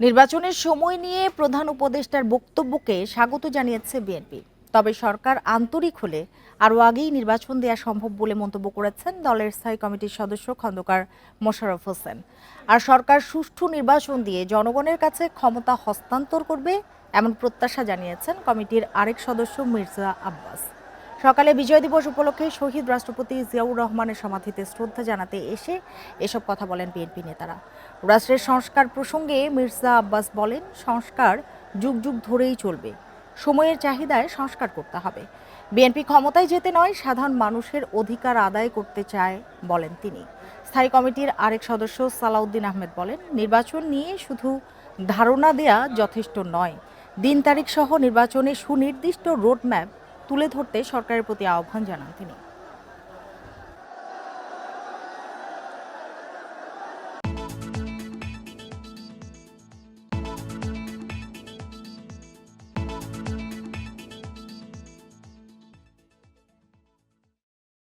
নির্বাচনের সময় নিয়ে প্রধান উপদেষ্টার বক্তব্যকে স্বাগত জানিয়েছে বিএনপি। তবে সরকার আন্তরিক হলে আরও আগেই নির্বাচন দেওয়া সম্ভব বলে মন্তব্য করেছেন দলের স্থায়ী কমিটির সদস্য খন্দকার মোশাররফ হোসেন। আর সরকার সুষ্ঠু নির্বাচন দিয়ে জনগণের কাছে ক্ষমতা হস্তান্তর করবে এমন প্রত্যাশা জানিয়েছেন কমিটির আরেক সদস্য মির্জা আব্বাস। সকালে বিজয় দিবস উপলক্ষে শহীদ রাষ্ট্রপতি জিয়াউর রহমানের সমাধিতে শ্রদ্ধা জানাতে এসে এসব কথা বলেন বিএনপি নেতারা। রাষ্ট্রের সংস্কার প্রসঙ্গে মির্জা আব্বাস বলেন, সংস্কার যুগ যুগ ধরেই চলবে। সময়ের চাহিদায় সংস্কার করতে হবে। বিএনপি ক্ষমতায় যেতে নয়, সাধারণ মানুষের অধিকার আদায় করতে চায় বলেন তিনি। স্থায়ী কমিটির আরেক সদস্য সালাউদ্দিন আহমেদ বলেন, নির্বাচন নিয়ে শুধু ধারণা দেয়া যথেষ্ট নয়। দিন তারিখ সহ নির্বাচনে সুনির্দিষ্ট রোডম্যাপ তুলে ধরতে সরকারের প্রতি আহ্বান জানান তিনি।